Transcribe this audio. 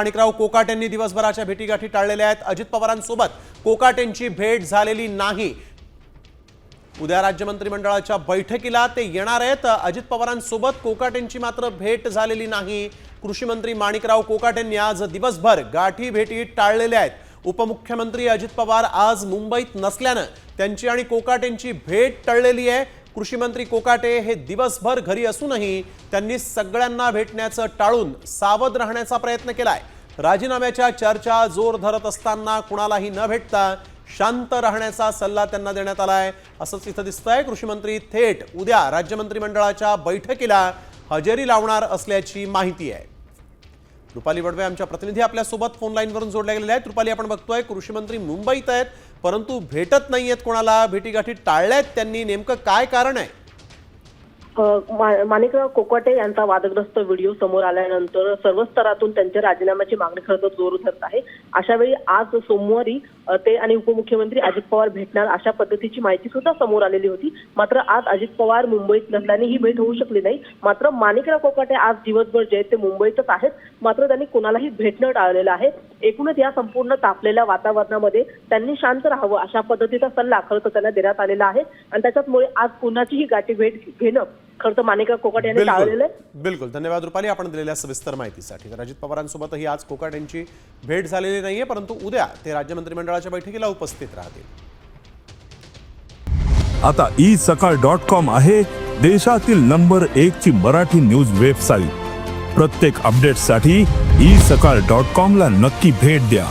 माणिकराव कोकाटेंनी दिवसभराच्या भेटीगाठी टाळलेल्या आहेत. अजित पवारांसोबत कोकाटेंची भेट झालेली नाही. उद्या राज्य मंत्रिमंडळाच्या बैठकीला ते येणार आहेत. अजित पवारांसोबत कोकाटेंची मात्र भेट झालेली नाही. कृषी मंत्री माणिकराव कोकाटेंनी आज दिवसभर गाठी भेटी टाळलेल्या आहेत. उपमुख्यमंत्री अजित पवार आज मुंबईत नसल्यानं त्यांची आणि कोकाटेंची भेट टळलेली आहे. कृषीमंत्री कोकाटे हे दिवसभर घरी असूनही त्यांनी सगळ्यांना भेटण्याचं टाळून सावध राहण्याचा प्रयत्न केलाय. राजीनाम्याच्या चर्चा जोर धरत असताना कुणालाही न भेटता शांत राहण्याचा सल्ला त्यांना देण्यात आलाय. असंच इथं दिसतंय कृषीमंत्री थेट उद्या राज्य मंत्रिमंडळाच्या बैठकीला हजेरी लावणार असल्याची माहिती आहे. रुपाली वडवे आमच्या प्रतिनिधी आपल्यासोबत फोन लाईनवरून जोडल्या गेलेल्या आहेत. रुपाली आपण बघतोय कृषीमंत्री मुंबईत आहेत. परंतु भेटत नाही आहेत कोणाला भेटीगाठी आहेत त्यांनी नेमकं काय कारण आहे? माणिकराव कोकाटे यांचा वादग्रस्त व्हिडिओ समोर आल्यानंतर सर्व स्तरातून त्यांच्या राजीनाम्याची मागणी खरं तर जोर धरत आहे. अशा वेळी आज सोमवारी ते आणि उपमुख्यमंत्री अजित पवार भेटणार अशा पद्धतीची माहिती सुद्धा समोर आलेली होती. मात्र आज अजित पवार मुंबईत नसल्याने ही भेट होऊ शकली नाही. मात्र माणिकराव कोकाटे आज दिवसभर जे ते मुंबईतच आहेत. मात्र त्यांनी कोणालाही भेटणं टाळलेलं आहे. एकूणच या संपूर्ण तापलेल्या वातावरणामध्ये त्यांनी शांत राहावं अशा पद्धतीचा सल्ला खरं तर त्यांना देण्यात आलेला आहे. आणि त्याच्यामुळे आज कुणाचीही गाठी भेट घेणं खरं तर माणिकराव कोकाटे यांनी टाळलेलं आहे. बिलकुल. बिलकुल धन्यवाद रुपाली. आपण दिलेल्या सविस्तर माहितीसाठी. तर अजित पवारांसोबतही आज कोकाट यांची भेट झालेली नाहीये परंतु उद्या ते राज्य मंत्रिमंडळाच्या बैठकीला उपस्थित राहतील. आता ई सकाळ डॉट कॉम आहे देशातील नंबर एक ची मराठी न्यूज वेबसाईट. प्रत्येक अपडेटसाठी ई सकाळ डॉट कॉम ला नक्की भेट द्या.